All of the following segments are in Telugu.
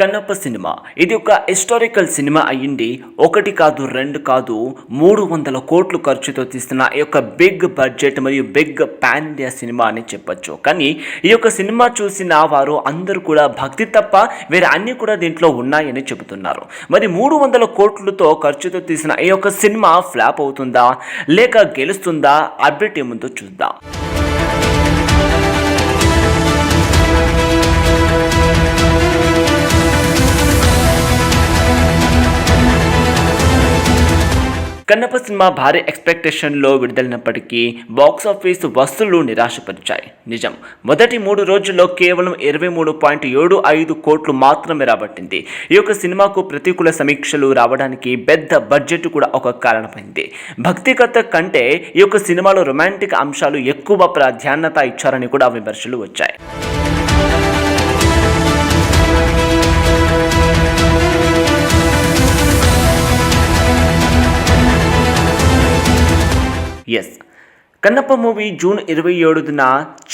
కన్నప్ప సినిమా. ఇది ఒక హిస్టారికల్ సినిమా అయ్యింది. ఒకటి కాదు రెండు కాదు మూడు వందల కోట్లు ఖర్చుతో తీస్తున్న ఈ యొక్క బిగ్ బడ్జెట్ మరియు బిగ్ పాన్ ఇండియా సినిమా అని చెప్పొచ్చు. కానీ ఈ యొక్క సినిమా చూసిన వారు అందరూ కూడా భక్తి తప్ప వేరే అన్ని కూడా దీంట్లో ఉన్నాయని చెబుతున్నారు. మరి మూడు వందల కోట్లతో ఖర్చుతో తీసిన ఈ యొక్క సినిమా ఫ్లాప్ అవుతుందా? లేక గెలుస్తుందా? అప్డేట్ ఏముందో చూద్దాం. కన్నప్ప సినిమా భారీ ఎక్స్పెక్టేషన్లో విడుదలైనప్పటికీ బాక్స్ ఆఫీస్ వసూళ్ళు నిరాశపరిచాయి. నిజం మొదటి మూడు రోజుల్లో కేవలం ఇరవై మూడు పాయింట్ ఏడు ఐదు కోట్లు మాత్రమే రాబట్టింది. ఈ యొక్క సినిమాకు ప్రతికూల సమీక్షలు రావడానికి పెద్ద బడ్జెట్ కూడా ఒక కారణమైంది. భక్తిగత కంటే ఈ యొక్క సినిమాలో రొమాంటిక్ అంశాలు ఎక్కువ ప్రాధాన్యత ఇచ్చారని కూడా విమర్శలు వచ్చాయి. jest. కన్నప్ప మూవీ జూన్ ఇరవై ఏడున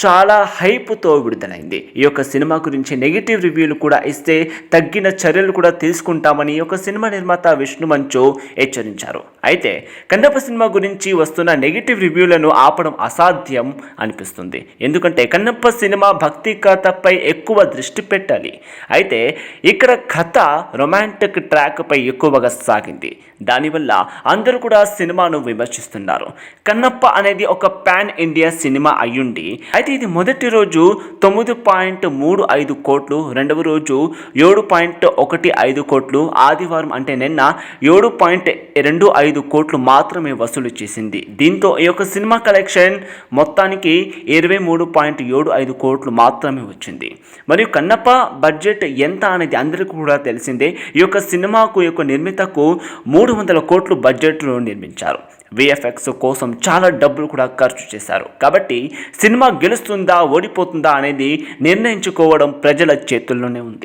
చాలా హైప్తో విడుదలైంది. ఈ యొక్క సినిమా గురించి నెగిటివ్ రివ్యూలు కూడా ఇస్తే తగ్గిన చర్యలు కూడా తీసుకుంటామని ఈ యొక్క సినిమా నిర్మాత విష్ణు మంచు హెచ్చరించారు. అయితే కన్నప్ప సినిమా గురించి వస్తున్న నెగిటివ్ రివ్యూలను ఆపడం అసాధ్యం అనిపిస్తుంది. ఎందుకంటే కన్నప్ప సినిమా భక్తి కథపై ఎక్కువ దృష్టి పెట్టాలి. అయితే ఇక్కడ కథ రొమాంటిక్ ట్రాక్పై ఎక్కువగా సాగింది. దానివల్ల అందరూ కూడా సినిమాను విమర్శిస్తున్నారు. కన్నప్ప అనేది ఒక పాన్ ఇండియా సినిమా అయ్యుండి అయితే ఇది మొదటి రోజు తొమ్మిది పాయింట్ మూడు ఐదు కోట్లు రెండవ రోజు ఏడు పాయింట్ ఒకటి ఐదు కోట్లు ఆదివారం అంటే నిన్న ఏడు పాయింట్ రెండు ఐదు కోట్లు మాత్రమే వసూలు చేసింది. దీంతో ఈ యొక్క సినిమా కలెక్షన్ మొత్తానికి ఇరవై మూడు పాయింట్ ఏడు ఐదు కోట్లు మాత్రమే వచ్చింది. మరియు కన్నప్ప బడ్జెట్ ఎంత అనేది అందరికీ కూడా తెలిసిందే ఈ యొక్క సినిమాకు ఈ యొక్క నిర్మితకు మూడు వందల కోట్లు బడ్జెట్లో నిర్మించారు. విఎఫ్ఎక్స్ కోసం చాలా డబ్బులు కూడా ఖర్చు చేశారు. కాబట్టి సినిమా గెలుస్తుందా ఓడిపోతుందా అనేది నిర్ణయించుకోవడం ప్రజల చేతుల్లోనే ఉంది.